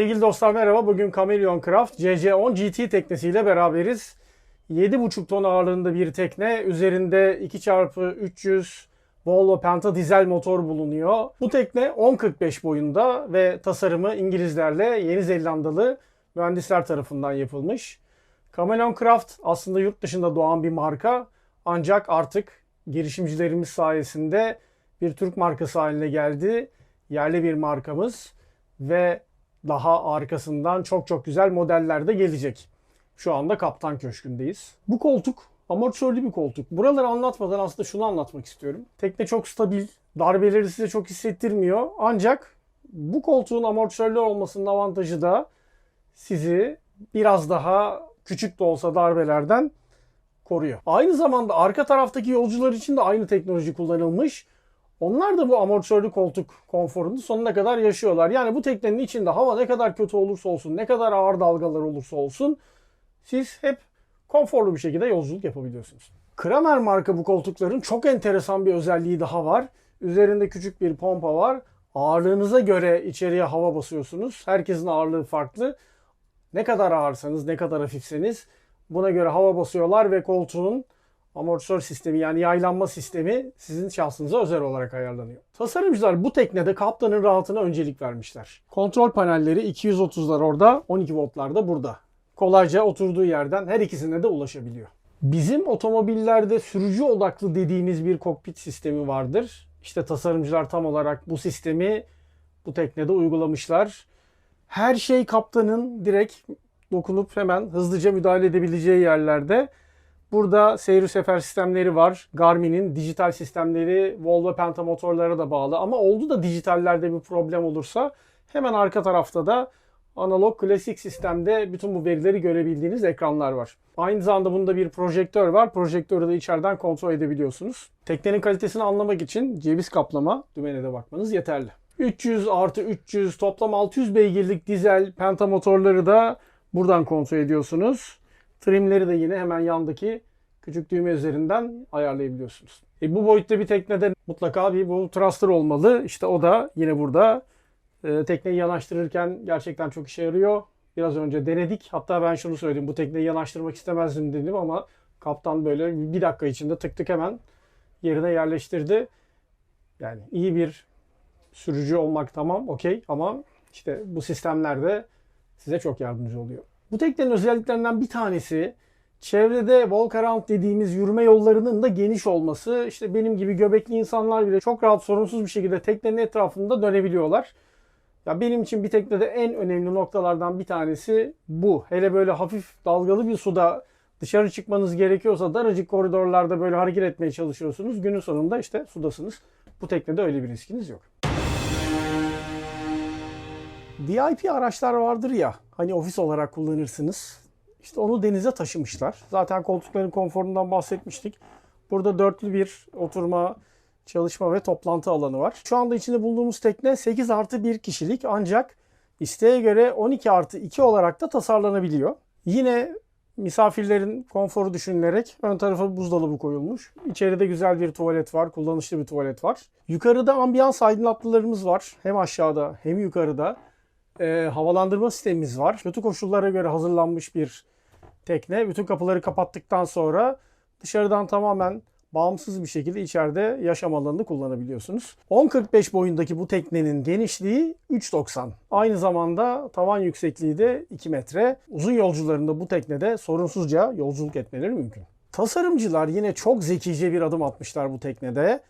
Sevgili dostlar merhaba. Bugün Chameleon Craft CC10 GT teknesiyle beraberiz. 7,5 ton ağırlığında bir tekne. Üzerinde 2x300 Volvo Penta dizel motor bulunuyor. Bu tekne 10.45 boyunda ve tasarımı İngilizlerle Yeni Zelandalı mühendisler tarafından yapılmış. Chameleon Craft aslında yurt dışında doğan bir marka. Ancak artık girişimcilerimiz sayesinde bir Türk markası haline geldi. Yerli bir markamız ve daha arkasından çok çok güzel modeller de gelecek. Şu anda Kaptan Köşkü'ndeyiz. Bu koltuk amortisörlü bir koltuk. Buraları anlatmadan aslında şunu anlatmak istiyorum. Tekne çok stabil, darbeleri size çok hissettirmiyor. Ancak bu koltuğun amortisörlü olmasının avantajı da sizi biraz daha küçük de olsa darbelerden koruyor. Aynı zamanda arka taraftaki yolcular için de aynı teknoloji kullanılmış. Onlar da bu amortisörlü koltuk konforunu sonuna kadar yaşıyorlar. Yani bu teknenin içinde hava ne kadar kötü olursa olsun, ne kadar ağır dalgalar olursa olsun siz hep konforlu bir şekilde yolculuk yapabiliyorsunuz. Kramer marka bu koltukların çok enteresan bir özelliği daha var. Üzerinde küçük bir pompa var. Ağırlığınıza göre içeriye hava basıyorsunuz. Herkesin ağırlığı farklı. Ne kadar ağırsanız, ne kadar hafifseniz buna göre hava basıyorlar ve koltuğun amortisör sistemi yani yaylanma sistemi sizin şahsınıza özel olarak ayarlanıyor. Tasarımcılar bu teknede kaptanın rahatına öncelik vermişler. Kontrol panelleri 230'lar orada, 12 voltlar da burada. Kolayca oturduğu yerden her ikisine de ulaşabiliyor. Bizim otomobillerde sürücü odaklı dediğimiz bir kokpit sistemi vardır. İşte tasarımcılar tam olarak bu sistemi bu teknede uygulamışlar. Her şey kaptanın direkt dokunup hemen hızlıca müdahale edebileceği yerlerde. Burada seyir sefer sistemleri var. Garmin'in dijital sistemleri Volvo Penta motorlara da bağlı. Ama oldu da dijitallerde bir problem olursa hemen arka tarafta da analog klasik sistemde bütün bu verileri görebildiğiniz ekranlar var. Aynı zamanda bunda bir projektör var. Projektörü de içeriden kontrol edebiliyorsunuz. Teknenin kalitesini anlamak için ceviz kaplama dümene de bakmanız yeterli. 300 artı 300 toplam 600 beygirlik dizel penta motorları da buradan kontrol ediyorsunuz. Trimleri de yine hemen yandaki küçük düğme üzerinden ayarlayabiliyorsunuz. E bu boyutta bir teknede mutlaka bir bu thruster olmalı. İşte o da yine burada e, tekneyi yanaştırırken gerçekten çok işe yarıyor. Biraz önce denedik. Hatta ben şunu söyledim. Bu tekneyi yanaştırmak istemezdim dedim ama kaptan böyle bir dakika içinde tık tık hemen yerine yerleştirdi. Yani iyi bir sürücü olmak tamam okey ama işte bu sistemler de size çok yardımcı oluyor. Bu teknenin özelliklerinden bir tanesi çevrede walk around dediğimiz yürüme yollarının da geniş olması. İşte benim gibi göbekli insanlar bile çok rahat sorunsuz bir şekilde teknenin etrafında dönebiliyorlar. Ya benim için bir teknede en önemli noktalardan bir tanesi bu. Hele böyle hafif dalgalı bir suda dışarı çıkmanız gerekiyorsa daracık koridorlarda böyle hareket etmeye çalışıyorsunuz. Günün sonunda işte sudasınız. Bu teknede öyle bir riskiniz yok. VIP araçlar vardır ya hani ofis olarak kullanırsınız. İşte onu denize taşımışlar. Zaten koltukların konforundan bahsetmiştik. Burada dörtlü bir oturma, çalışma ve toplantı alanı var. Şu anda içinde bulunduğumuz tekne 8 artı 1 kişilik ancak isteğe göre 12 artı 2 olarak da tasarlanabiliyor. Yine misafirlerin konforu düşünülerek ön tarafa buzdolabı koyulmuş. İçeride güzel bir tuvalet var, kullanışlı bir tuvalet var. Yukarıda ambiyans aydınlatmalarımız var. Hem aşağıda hem yukarıda. Ee, havalandırma sistemimiz var. Kötü koşullara göre hazırlanmış bir tekne. Bütün kapıları kapattıktan sonra dışarıdan tamamen bağımsız bir şekilde içeride yaşam alanını kullanabiliyorsunuz. 10.45 boyundaki bu teknenin genişliği 3.90. Aynı zamanda tavan yüksekliği de 2 metre. Uzun yolcularında bu teknede sorunsuzca yolculuk etmeleri mümkün. Tasarımcılar yine çok zekice bir adım atmışlar bu teknede.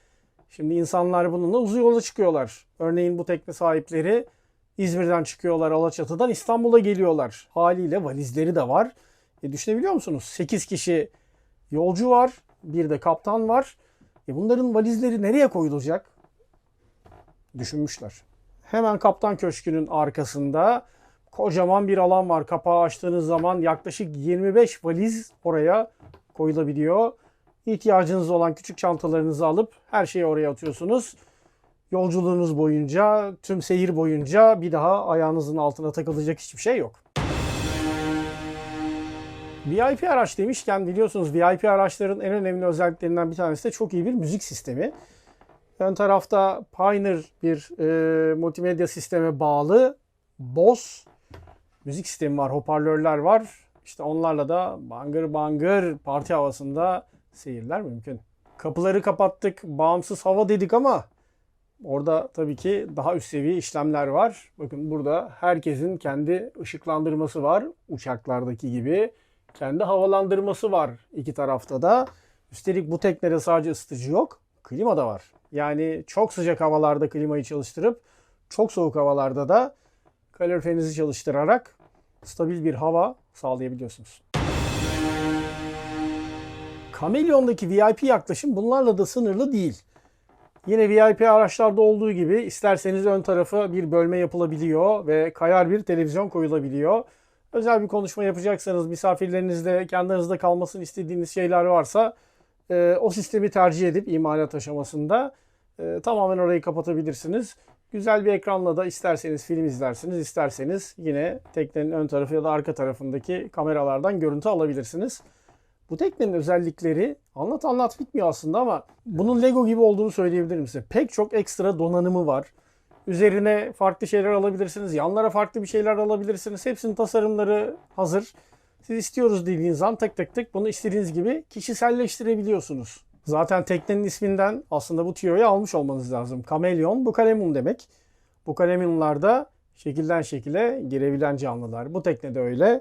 Şimdi insanlar bununla uzun yola çıkıyorlar. Örneğin bu tekne sahipleri İzmir'den çıkıyorlar Alaçatı'dan İstanbul'a geliyorlar. Haliyle valizleri de var. E düşünebiliyor musunuz? 8 kişi yolcu var. Bir de kaptan var. E bunların valizleri nereye koyulacak? Düşünmüşler. Hemen kaptan köşkünün arkasında kocaman bir alan var. Kapağı açtığınız zaman yaklaşık 25 valiz oraya koyulabiliyor. İhtiyacınız olan küçük çantalarınızı alıp her şeyi oraya atıyorsunuz. Yolculuğunuz boyunca, tüm seyir boyunca bir daha ayağınızın altına takılacak hiçbir şey yok. VIP araç demişken biliyorsunuz VIP araçların en önemli özelliklerinden bir tanesi de çok iyi bir müzik sistemi. Ön tarafta Pioneer bir e, multimedya sisteme bağlı Bose müzik sistemi var, hoparlörler var. İşte onlarla da bangır bangır parti havasında seyirler mümkün. Kapıları kapattık, bağımsız hava dedik ama orada tabii ki daha üst seviye işlemler var. Bakın burada herkesin kendi ışıklandırması var. Uçaklardaki gibi. Kendi havalandırması var iki tarafta da. Üstelik bu teknede sadece ısıtıcı yok, klima da var. Yani çok sıcak havalarda klimayı çalıştırıp çok soğuk havalarda da kaloriferinizi çalıştırarak stabil bir hava sağlayabiliyorsunuz. Kamelyon'daki VIP yaklaşım bunlarla da sınırlı değil. Yine VIP araçlarda olduğu gibi isterseniz ön tarafa bir bölme yapılabiliyor ve kayar bir televizyon koyulabiliyor. Özel bir konuşma yapacaksanız misafirlerinizle kendi aranızda kalmasını istediğiniz şeyler varsa e, o sistemi tercih edip imalat aşamasında e, tamamen orayı kapatabilirsiniz. Güzel bir ekranla da isterseniz film izlersiniz, isterseniz yine teknenin ön tarafı ya da arka tarafındaki kameralardan görüntü alabilirsiniz. Bu teknenin özellikleri anlat anlat bitmiyor aslında ama bunun Lego gibi olduğunu söyleyebilirim size. Pek çok ekstra donanımı var. Üzerine farklı şeyler alabilirsiniz. Yanlara farklı bir şeyler alabilirsiniz. Hepsinin tasarımları hazır. Siz istiyoruz dediğiniz an tık tık tık bunu istediğiniz gibi kişiselleştirebiliyorsunuz. Zaten teknenin isminden aslında bu tiyoyu almış olmanız lazım. Kameleon bu kalemun demek. Bu kalemunlar da şekilden şekile girebilen canlılar. Bu tekne de öyle.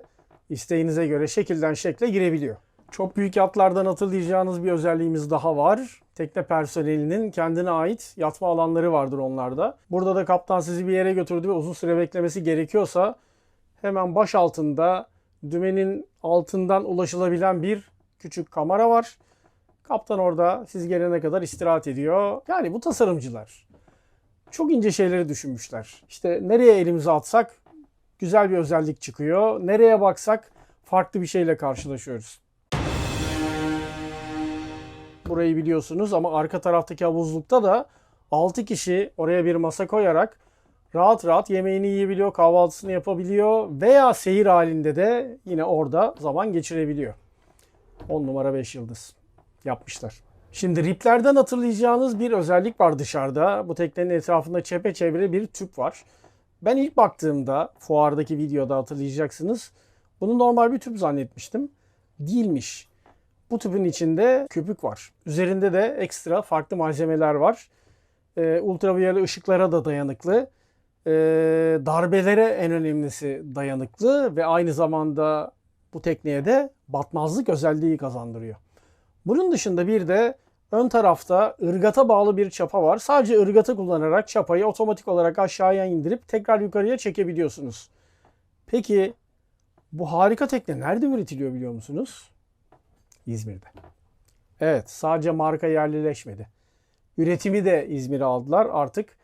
İsteğinize göre şekilden şekle girebiliyor. Çok büyük yatlardan hatırlayacağınız bir özelliğimiz daha var. Tekne personelinin kendine ait yatma alanları vardır onlarda. Burada da kaptan sizi bir yere götürdü ve uzun süre beklemesi gerekiyorsa hemen baş altında dümenin altından ulaşılabilen bir küçük kamera var. Kaptan orada siz gelene kadar istirahat ediyor. Yani bu tasarımcılar çok ince şeyleri düşünmüşler. İşte nereye elimizi atsak güzel bir özellik çıkıyor. Nereye baksak farklı bir şeyle karşılaşıyoruz. Burayı biliyorsunuz ama arka taraftaki havuzlukta da 6 kişi oraya bir masa koyarak rahat rahat yemeğini yiyebiliyor, kahvaltısını yapabiliyor veya seyir halinde de yine orada zaman geçirebiliyor. 10 numara 5 yıldız yapmışlar. Şimdi riplerden hatırlayacağınız bir özellik var dışarıda. Bu teknenin etrafında çepeçevre bir tüp var. Ben ilk baktığımda fuardaki videoda hatırlayacaksınız. Bunu normal bir tüp zannetmiştim. Değilmiş. Bu tüpün içinde köpük var. Üzerinde de ekstra farklı malzemeler var. Ee, ultraviyole ışıklara da dayanıklı. Ee, darbelere en önemlisi dayanıklı ve aynı zamanda bu tekneye de batmazlık özelliği kazandırıyor. Bunun dışında bir de ön tarafta ırgata bağlı bir çapa var. Sadece ırgata kullanarak çapayı otomatik olarak aşağıya indirip tekrar yukarıya çekebiliyorsunuz. Peki bu harika tekne nerede üretiliyor biliyor musunuz? İzmir'de. Evet sadece marka yerlileşmedi. Üretimi de İzmir'e aldılar. Artık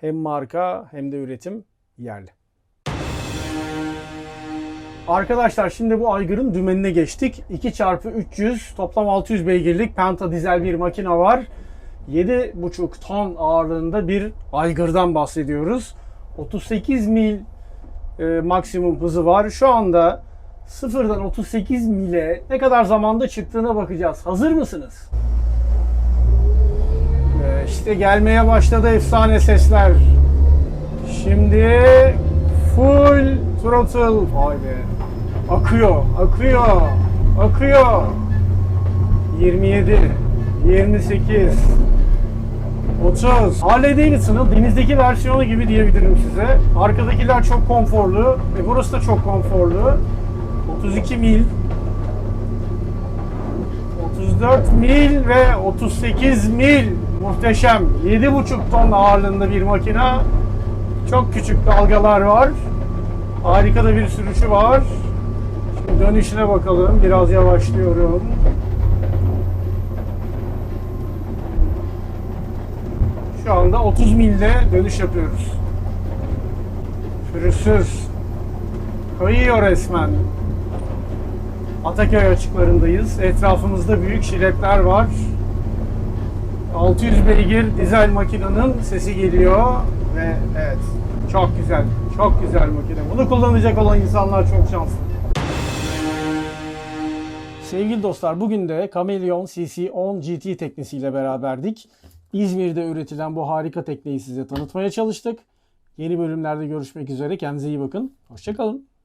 hem marka hem de üretim yerli. Arkadaşlar şimdi bu aygırın dümenine geçtik. 2x300 toplam 600 beygirlik Penta dizel bir makine var. 7,5 ton ağırlığında bir aygırdan bahsediyoruz. 38 mil e, maksimum hızı var. Şu anda sıfırdan 38 mile ne kadar zamanda çıktığına bakacağız. Hazır mısınız? E, işte gelmeye başladı efsane sesler. Şimdi full throttle. Vay be. Akıyor, akıyor, akıyor. 27, 28, 30. Harley Davidson'ın denizdeki versiyonu gibi diyebilirim size. Arkadakiler çok konforlu ve burası da çok konforlu. 32 mil, 34 mil ve 38 mil. Muhteşem. 7,5 ton ağırlığında bir makina. Çok küçük dalgalar var. Harika da bir sürüşü var. Şimdi dönüşüne bakalım. Biraz yavaşlıyorum. Şu anda 30 milde dönüş yapıyoruz. Pürüzsüz. Kayıyor resmen. Ataköy açıklarındayız. Etrafımızda büyük şiletler var. 600 beygir dizel makinenin sesi geliyor ve evet çok güzel, çok güzel makine. Bunu kullanacak olan insanlar çok şanslı. Sevgili dostlar bugün de Kameleon CC10 GT teknesiyle beraberdik. İzmir'de üretilen bu harika tekneyi size tanıtmaya çalıştık. Yeni bölümlerde görüşmek üzere. Kendinize iyi bakın. Hoşçakalın.